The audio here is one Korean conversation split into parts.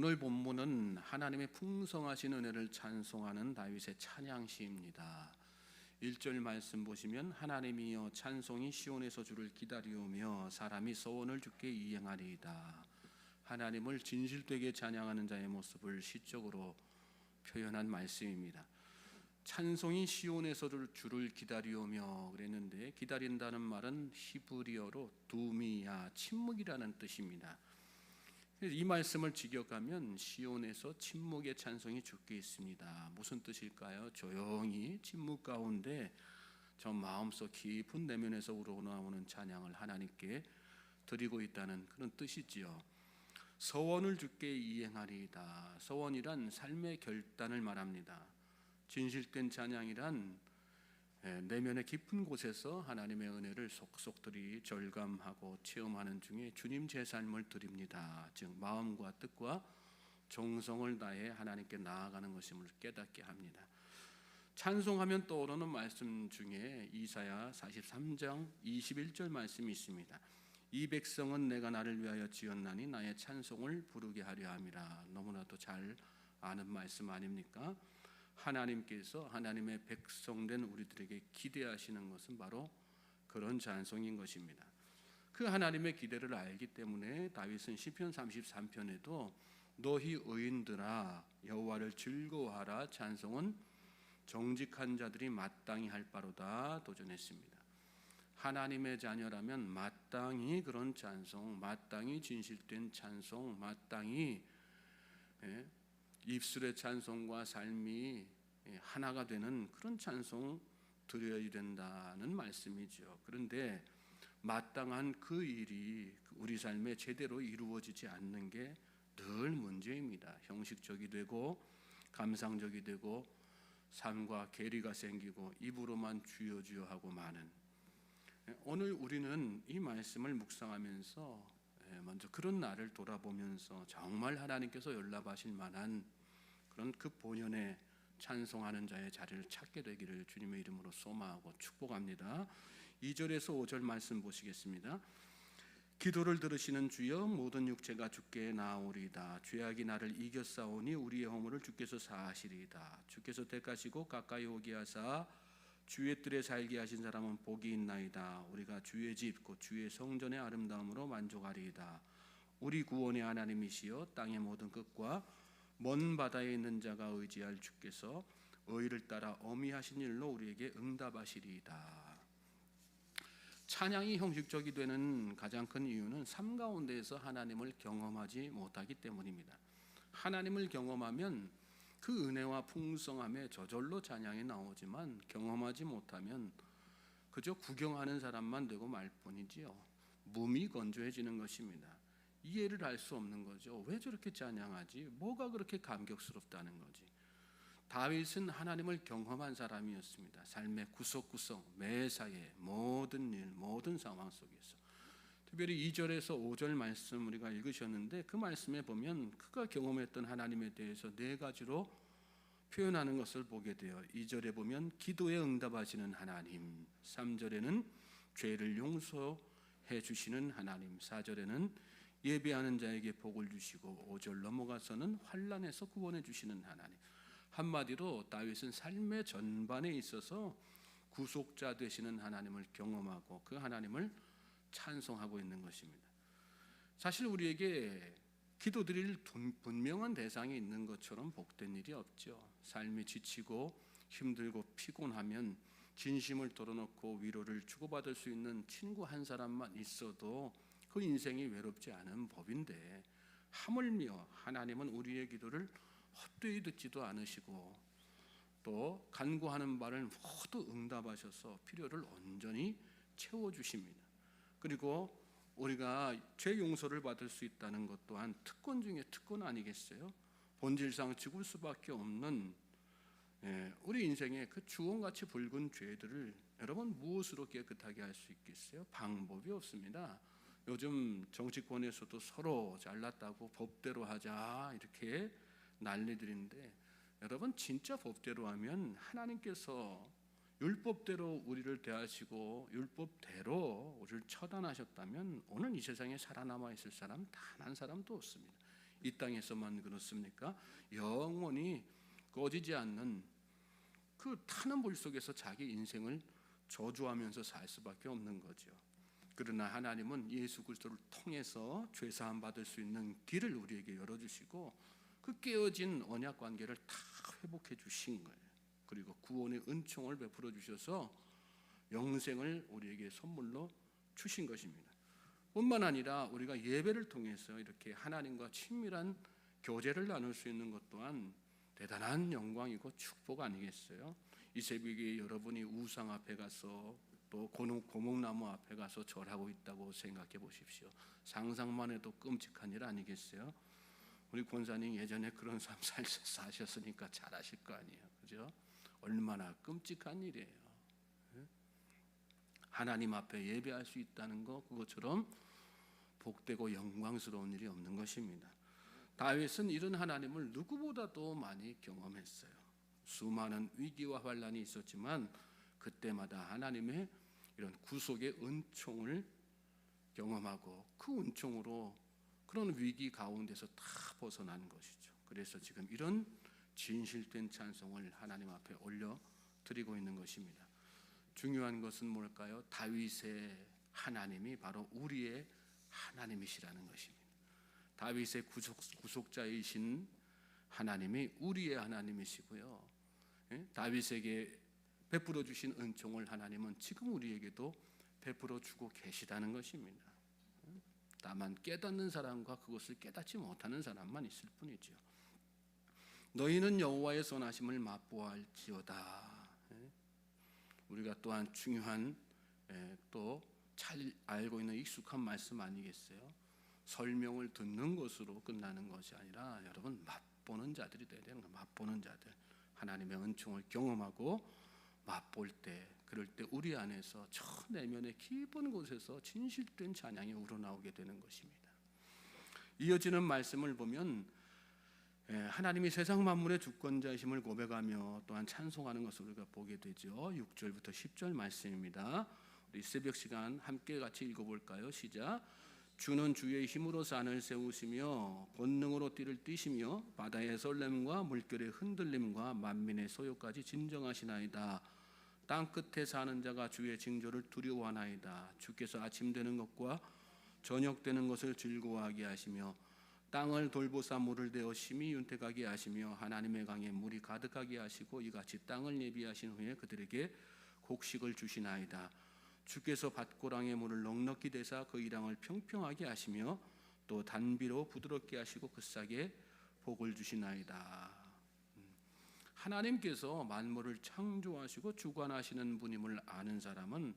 오늘 본문은 하나님의 풍성하신 은혜를 찬송하는 다윗의 찬양시입니다. 1절 말씀 보시면 하나님이여 찬송이 시온에서 주를 기다리오며 사람이 소원을 주께 이행하리이다. 하나님을 진실되게 찬양하는 자의 모습을 시적으로 표현한 말씀입니다. 찬송이 시온에서 주를 기다리오며 그랬는데 기다린다는 말은 히브리어로 두미야 침묵이라는 뜻입니다. 이 말씀을 직역하면 시온에서 침묵의 찬송이 죽게 있습니다. 무슨 뜻일까요? 조용히 침묵 가운데 저 마음속 깊은 내면에서 우러나오는 찬양을 하나님께 드리고 있다는 그런 뜻이지요. 서원을 주께 이행하리이다. 서원이란 삶의 결단을 말합니다. 진실된 찬양이란 예, 내면의 깊은 곳에서 하나님의 은혜를 속속들이 절감하고 체험하는 중에 주님 제 삶을 드립니다. 즉 마음과 뜻과 정성을 다해 하나님께 나아가는 것임을 깨닫게 합니다. 찬송하면 떠오르는 말씀 중에 이사야 43장 21절 말씀이 있습니다. 이 백성은 내가 나를 위하여 지었나니 나의 찬송을 부르게 하려 함이라. 너무나도 잘 아는 말씀 아닙니까? 하나님께서 하나님의 백성된 우리들에게 기대하시는 것은 바로 그런 찬송인 것입니다. 그 하나님의 기대를 알기 때문에 다윗은 시편 33편에도 너희 의인들아 여호와를 즐거워하라 찬송은 정직한 자들이 마땅히 할 바로다 도전했습니다. 하나님의 자녀라면 마땅히 그런 찬송, 마땅히 진실된 찬송, 마땅히 예, 입술의 찬송과 삶이 예, 하나가 되는 그런 찬송 드려야 된다는 말씀이죠. 그런데 마땅한 그 일이 우리 삶에 제대로 이루어지지 않는 게 늘 문제입니다. 형식적이 되고 감상적이 되고 삶과 괴리가 생기고 입으로만 주여 주여 하고 마는 예, 오늘 우리는 이 말씀을 묵상하면서 예, 먼저 그런 나를 돌아보면서 정말 하나님께서 연락하실 만한 그런 그 본연의 찬송하는 자의 자리를 찾게 되기를 주님의 이름으로 소망하고 축복합니다. 2절에서 5절 말씀 보시겠습니다. 기도를 들으시는 주여 모든 육체가 주께 나오리다 죄악이 나를 이겼사오니 우리의 허물을 주께서 사하시리이다 주께서 택하시고 가까이 오게 하사 주의 뜰에 살게 하신 사람은 복이 있나이다 우리가 주의 집 곧 주의 성전의 아름다움으로 만족하리이다 우리 구원의 하나님이시여 땅의 모든 끝과 먼 바다에 있는 자가 의지할 주께서 의를 따라 어미하신 일로 우리에게 응답하시리이다. 찬양이 형식적이 되는 가장 큰 이유는 삶 가운데에서 하나님을 경험하지 못하기 때문입니다. 하나님을 경험하면 그 은혜와 풍성함에 저절로 찬양이 나오지만 경험하지 못하면 그저 구경하는 사람만 되고 말 뿐이지요. 몸이 건조해지는 것입니다. 이해를 할 수 없는 거죠. 왜 저렇게 찬양하지? 뭐가 그렇게 감격스럽다는 거지? 다윗은 하나님을 경험한 사람이었습니다. 삶의 구석구석, 매사에 모든 일, 모든 상황 속에서. 특별히 2절에서 5절 말씀 우리가 읽으셨는데 그 말씀에 보면 그가 경험했던 하나님에 대해서 네 가지로 표현하는 것을 보게 돼요. 2절에 보면 기도에 응답하시는 하나님, 3절에는 죄를 용서해 주시는 하나님, 4절에는 예배하는 자에게 복을 주시고 5절 넘어가서는 환란에서 구원해 주시는 하나님. 한마디로 다윗은 삶의 전반에 있어서 구속자 되시는 하나님을 경험하고 그 하나님을 찬송하고 있는 것입니다. 사실 우리에게 기도드릴 분명한 대상이 있는 것처럼 복된 일이 없죠. 삶이 지치고 힘들고 피곤하면 진심을 털어놓고 위로를 주고받을 수 있는 친구 한 사람만 있어도 그 인생이 외롭지 않은 법인데 하물며 하나님은 우리의 기도를 헛되이 듣지도 않으시고 또 간구하는 바를 모두 응답하셔서 필요를 온전히 채워 주십니다. 그리고 우리가 죄 용서를 받을 수 있다는 것 또한 특권 중에 특권 아니겠어요? 본질상 죽을 수밖에 없는 예, 우리 인생의 그 주홍같이 붉은 죄들을 여러분 무엇으로 깨끗하게 할 수 있겠어요? 방법이 없습니다. 요즘 정치권에서도 서로 잘났다고 법대로 하자 이렇게 난리들인데 여러분 진짜 법대로 하면 하나님께서 율법대로 우리를 대하시고 율법대로 우리를 처단하셨다면 오늘 이 세상에 살아남아 있을 사람 단 한 사람도 없습니다. 이 땅에서만 그렇습니까? 영원히 꺼지지 않는 그 타는 불 속에서 자기 인생을 저주하면서 살 수밖에 없는 거죠. 그러나 하나님은 예수 그리스도를 통해서 죄 사함 받을 수 있는 길을 우리에게 열어 주시고 그 깨어진 언약 관계를 다 회복해 주신 거예요. 그리고 구원의 은총을 베풀어 주셔서 영생을 우리에게 선물로 주신 것입니다. 뿐만 아니라 우리가 예배를 통해서 이렇게 하나님과 친밀한 교제를 나눌 수 있는 것 또한 대단한 영광이고 축복 아니겠어요? 이 새벽에 여러분이 우상 앞에 가서 또 고목, 고목나무 앞에 가서 절하고 있다고 생각해 보십시오. 상상만 해도 끔찍한 일 아니겠어요? 우리 권사님 예전에 그런 삶 살- 사셨으니까 잘 아실 거 아니에요. 그죠? 얼마나 끔찍한 일이에요. 예? 하나님 앞에 예배할 수 있다는 거 그것처럼 복되고 영광스러운 일이 없는 것입니다. 다윗은 이런 하나님을 누구보다도 많이 경험했어요. 수많은 위기와 환란이 있었지만 그때마다 하나님의 이런 구속의 은총을 경험하고 그 은총으로 그런 위기 가운데서 다 벗어난 것이죠. 그래서 지금 이런 진실된 찬송을 하나님 앞에 올려 드리고 있는 것입니다. 중요한 것은 뭘까요? 다윗의 하나님이 바로 우리의 하나님이시라는 것입니다. 다윗의 구속, 구속자이신 하나님이 우리의 하나님이시고요. 예? 다윗에게 베풀어 주신 은총을 하나님은 지금 우리에게도 베풀어 주고 계시다는 것입니다. 예? 다만 깨닫는 사람과 그것을 깨닫지 못하는 사람만 있을 뿐이죠. 너희는 여호와의 선하심을 맛보아할지어다. 예? 우리가 또한 중요한 예, 또잘 알고 있는 익숙한 말씀 아니겠어요? 설명을 듣는 것으로 끝나는 것이 아니라 여러분 맛보는 자들이 돼야 되는 거 맛보는 자들 하나님의 은총을 경험하고 맛볼 때 그럴 때 우리 안에서 저 내면의 깊은 곳에서 진실된 찬양이 우러나오게 되는 것입니다. 이어지는 말씀을 보면 예, 하나님이 세상 만물의 주권자이심을 고백하며 또한 찬송하는 것을 우리가 보게 되죠. 6절부터 10절 말씀입니다. 우리 새벽 시간 함께 같이 읽어볼까요? 시작. 주는 주의 힘으로 산을 세우시며 권능으로 띠를 띠시며 바다의 설렘과 물결의 흔들림과 만민의 소요까지 진정하시나이다. 땅 끝에 사는 자가 주의 징조를 두려워하나이다. 주께서 아침 되는 것과 저녁 되는 것을 즐거워하게 하시며 땅을 돌보사 물을 대어 심히 윤택하게 하시며 하나님의 강에 물이 가득하게 하시고 이같이 땅을 예비하신 후에 그들에게 곡식을 주시나이다. 주께서 밭고랑의 물을 넉넉히 대사 그 이랑을 평평하게 하시며 또 단비로 부드럽게 하시고 그 싹에 복을 주시나이다. 음. 하나님께서 만물을 창조하시고 주관하시는 분임을 아는 사람은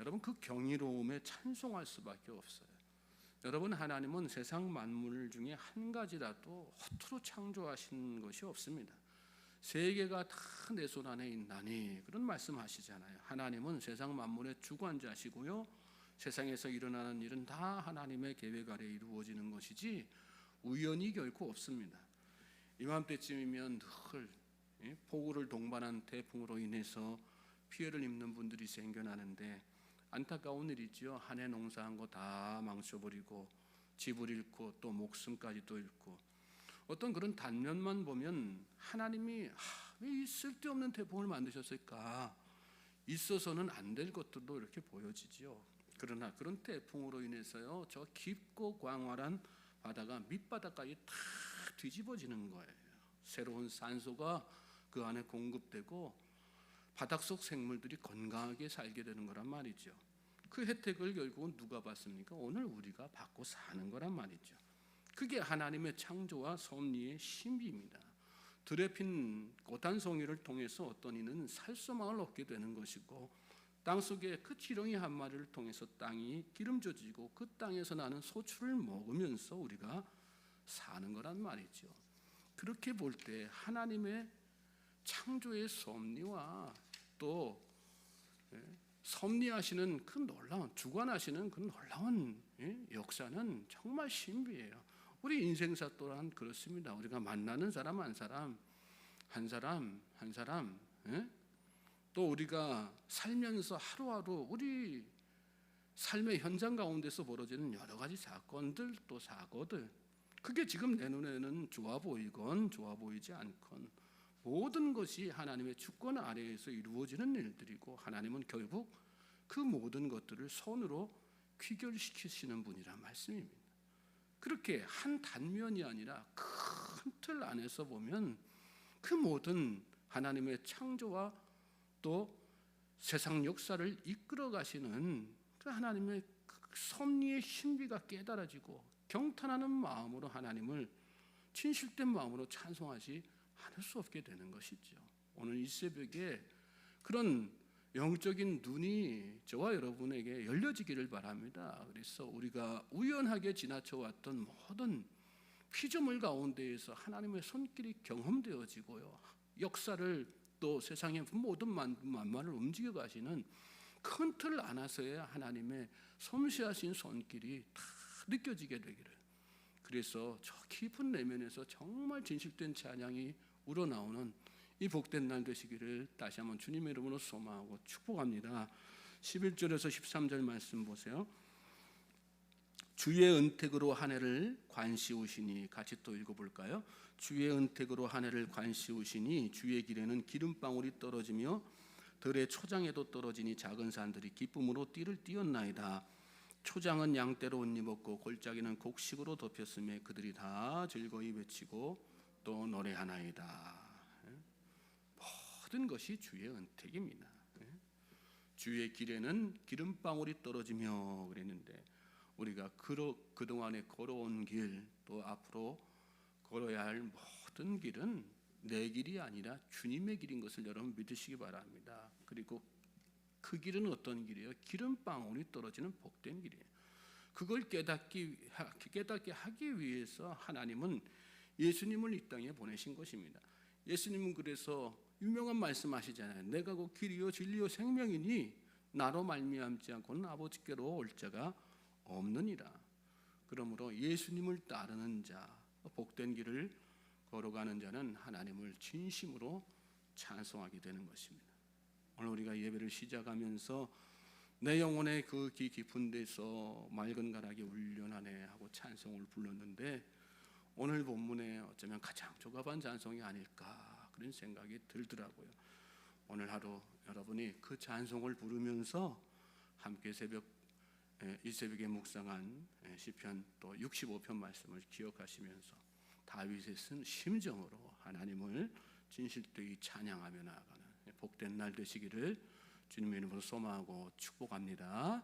여러분 그 경이로움에 찬송할 수밖에 없어요. 여러분 하나님은 세상 만물 중에 한 가지라도 허투루 창조하신 것이 없습니다. 세계가 다 내 손 안에 있나니 그런 말씀하시잖아요. 하나님은 세상 만물의 주관자시고요. 세상에서 일어나는 일은 다 하나님의 계획 아래 이루어지는 것이지 우연이 결코 없습니다. 이맘때쯤이면 늘 예, 폭우를 동반한 태풍으로 인해서 피해를 입는 분들이 생겨나는데 안타까운 일이지요. 한 해 농사한 거 다 망쳐버리고 집을 잃고 또 목숨까지 또 잃고 어떤 그런 단면만 보면 하나님이 하, 왜이 쓸데없는 태풍을 만드셨을까? 있어서는 안 될 것들도 이렇게 보여지지요. 그러나 그런 태풍으로 인해서요, 저 깊고 광활한 바다가 밑바닥까지 다 뒤집어지는 거예요. 새로운 산소가 그 안에 공급되고 바닥 속 생물들이 건강하게 살게 되는 거란 말이죠. 그 혜택을 결국은 누가 받습니까? 오늘 우리가 받고 사는 거란 말이죠. 그게 하나님의 창조와 섭리의 신비입니다. 들에 핀 고단송이를 통해서 어떤 이는 살소망을 얻게 되는 것이고 땅 속에 그 지렁이 한 마리를 통해서 땅이 기름져지고 그 땅에서 나는 소출을 먹으면서 우리가 사는 거란 말이죠. 그렇게 볼 때 하나님의 창조의 섭리와 또 예, 섭리하시는 그 놀라운 주관하시는 그 놀라운 예, 역사는 정말 신비해요. 우리 인생사 또한 그렇습니다. 우리가 만나는 사람 한 사람 한 사람 한 사람 예? 또 우리가 살면서 하루하루 우리 삶의 현장 가운데서 벌어지는 여러 가지 사건들 또 사고들 그게 지금 내 눈에는 좋아 보이건 좋아 보이지 않건 모든 것이 하나님의 주권 아래에서 이루어지는 일들이고 하나님은 결국 그 모든 것들을 손으로 귀결시키시는 분이란 말씀입니다. 그렇게 한 단면이 아니라 큰 틀 안에서 보면 그 모든 하나님의 창조와 또 세상 역사를 이끌어 가시는 그 하나님의 그 섭리의 신비가 깨달아지고 경탄하는 마음으로 하나님을 진실된 마음으로 찬송하지 않을 수 없게 되는 것이죠. 오늘 이 새벽에 그런 영적인 눈이 저와 여러분에게 열려지기를 바랍니다. 그래서 우리가 우연하게 지나쳐 왔던 모든 피조물 가운데에서 하나님의 손길이 경험되어지고요. 역사를 또 세상의 모든 만- 만만을 움직여 가시는 큰틀 안에서의 하나님의 섬세하신 손길이 다 느껴지게 되기를. 그래서 저 깊은 내면에서 정말 진실된 찬양이 우러나오는 이 복된 날 되시기를 다시 한번 주님의 이름으로 소망하고 축복합니다. 11절에서 13절 말씀 보세요. 주의 은택으로 한 해를 관시우시니 같이 또 읽어볼까요? 주의 은택으로 한 해를 관시우시니 주의 길에는 기름방울이 떨어지며 들의 초장에도 떨어지니 작은 산들이 기쁨으로 띠를 띄었나이다. 초장은 양떼로 옷 입었고 골짜기는 곡식으로 덮였으며 그들이 다 즐거이 외치고 또 노래하나이다. 예? 모든 것이 주의 은택입니다. 예? 주의 길에는 기름방울이 떨어지며 그랬는데 우리가 그동안에 걸어온 길 또 앞으로 걸어야 할 모든 길은 내 길이 아니라 주님의 길인 것을 여러분 믿으시기 바랍니다. 그리고 그 길은 어떤 길이에요? 기름방울이 떨어지는 복된 길이에요. 그걸 깨닫기 하- 깨닫게 하기 위해서 하나님은 예수님을 이 땅에 보내신 것입니다. 예수님은 그래서 유명한 말씀하시잖아요. 내가 그 길이요 진리요 생명이니 나로 말미암지 않고는 아버지께로 올 자가 없느니라. 그러므로 예수님을 따르는 자, 복된 길을 걸어가는 자는 하나님을 진심으로 찬송하게 되는 것입니다. 오늘 우리가 예배를 시작하면서 내 영혼의 그기 깊은 데서 맑은 가락이 울려나네 하고 찬송을 불렀는데 오늘 본문에 어쩌면 가장 조갑한 찬송이 아닐까 그런 생각이 들더라고요. 오늘 하루 여러분이 그 찬송을 부르면서 함께 새벽 예, 이 새벽에 묵상한 예, 시편 또 65편 말씀을 기억하시면서 다윗의 쓴 심정으로 하나님을 진실되이 찬양하며 나아가는 복된 날 되시기를 주님의 이름으로 소망하고 축복합니다.